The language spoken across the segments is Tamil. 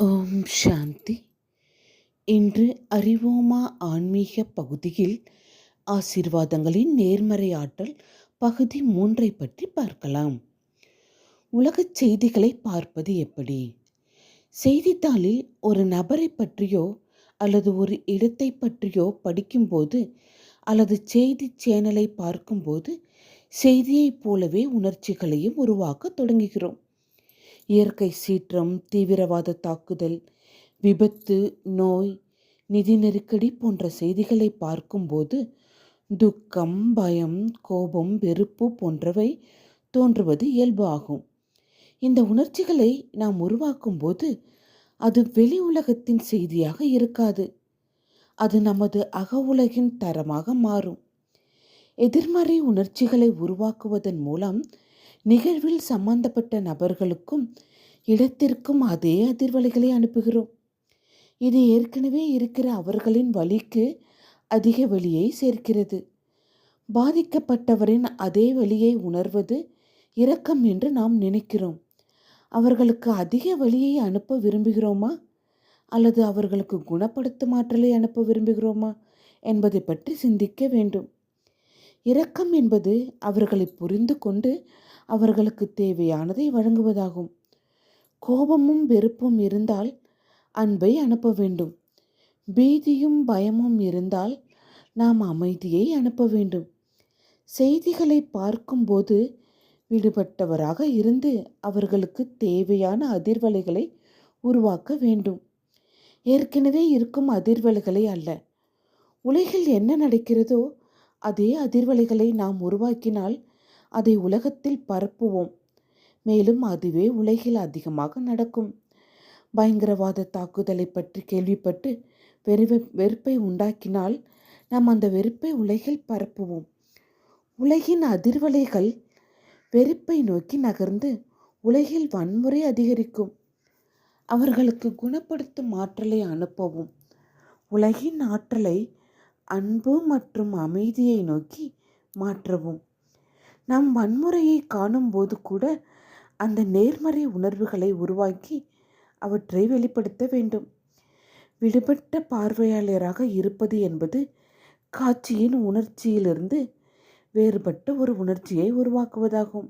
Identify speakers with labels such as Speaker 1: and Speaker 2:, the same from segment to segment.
Speaker 1: ஓம் சாந்தி. இன்று அறிவோமா ஆன்மீக பகுதியில் ஆசீர்வாதங்களின் நேர்மறை ஆற்றல் பகுதி மூன்றை பற்றி பார்க்கலாம். உலகச் செய்திகளை பார்ப்பது எப்படி? செய்தித்தாளில் ஒரு நபரை பற்றியோ அல்லது ஒரு இடத்தை பற்றியோ படிக்கும்போது அல்லது செய்தி சேனலை பார்க்கும்போது செய்தியைப் போலவே உணர்ச்சிகளையும் உருவாக்க தொடங்குகிறோம். இயற்கை சீற்றம் தீவிரவாத தாக்குதல் விபத்து நோய் நிதி நெருக்கடி போன்ற செய்திகளை பார்க்கும்போது துக்கம் பயம் கோபம் வெறுப்பு போன்றவை தோன்றுவது இயல்பு ஆகும். இந்த உணர்ச்சிகளை நாம் உருவாக்கும் போது அது வெளி உலகத்தின் செய்தியாக இருக்காது. அது நமது அக உலகின் தரமாக மாறும். எதிர்மறை உணர்ச்சிகளை உருவாக்குவதன் மூலம் நிகழ்வில் சம்பந்தப்பட்ட நபர்களுக்கும் இடத்திற்கும் அதே அதிர்வலைகளை அனுப்புகிறோம். இது ஏற்கனவே இருக்கிற அவர்களின் வழிக்கு அதிக வழியை சேர்க்கிறது. பாதிக்கப்பட்டவரின் அதே வழியை உணர்வது இரக்கம் என்று நாம் நினைக்கிறோம். அவர்களுக்கு அதிக வழியை அனுப்ப விரும்புகிறோமா? அல்லது அவர்களுக்கு குணப்படுத்தும் ஆற்றலை அனுப்ப விரும்புகிறோமா? என்பதை பற்றி சிந்திக்க வேண்டும். இரக்கம் என்பது அவர்களை புரிந்து கொண்டு அவர்களுக்கு தேவையானதை வழங்குவதாகும். கோபமும் வெறுப்பும் இருந்தால் அன்பை அனுப்ப வேண்டும். பீதியும் பயமும் இருந்தால் நாம் அமைதியை அனுப்ப வேண்டும். செய்திகளை பார்க்கும்போது விடுபட்டவராக இருந்து அவர்களுக்கு தேவையான அதிர்வலைகளை உருவாக்க வேண்டும். ஏற்கனவே இருக்கும் அதிர்வலைகளை அல்ல. உலகில் என்ன நடக்கிறதோ அதே அதிர்வலைகளை நாம் உருவாக்கினால் அதை உலகத்தில் பரப்புவோம். மேலும் அதுவே உலகில் அதிகமாக நடக்கும். பயங்கரவாத தாக்குதலை பற்றி கேள்விப்பட்டு வெறுவை வெறுப்பை உண்டாக்கினால் நாம் அந்த வெறுப்பை உலகில் பரப்புவோம். உலகின் அதிர்வலைகள் வெறுப்பை நோக்கி நகர்ந்து உலகில் வன்முறை அதிகரிக்கும். அவர்களுக்கு குணப்படுத்தும் ஆற்றலை அனுப்பவும். உலகின் ஆற்றலை அன்பு மற்றும் அமைதியை நோக்கி மாற்றவும். நம் வன்முறையை காணும்போது கூட அந்த நேர்மறை உணர்வுகளை உருவாக்கி அவற்றை வெளிப்படுத்த வேண்டும். விடுபட்ட பார்வையாளராக இருப்பது என்பது காட்சியின் உணர்ச்சியிலிருந்து வேறுபட்ட ஒரு உணர்ச்சியை உருவாக்குவதாகும்.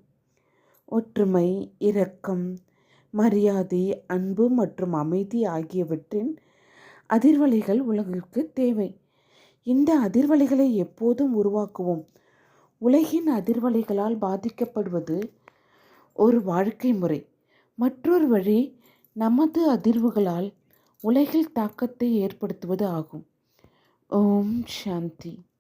Speaker 1: ஒற்றுமை இரக்கம் மரியாதை அன்பு மற்றும் அமைதி ஆகியவற்றின் அதிர்வலைகள் உலகிற்கு தேவை. இந்த அதிர்வலைகளை எப்போதும் உருவாக்குவோம். உலகின் அதிர்வலைகளால் பாதிக்கப்படுவது ஒரு வாழ்க்கை முறை. மற்றொரு வழி நமது அதிர்வுகளால் உலகில் தாக்கத்தை ஏற்படுத்துவது ஆகும். ஓம் சாந்தி.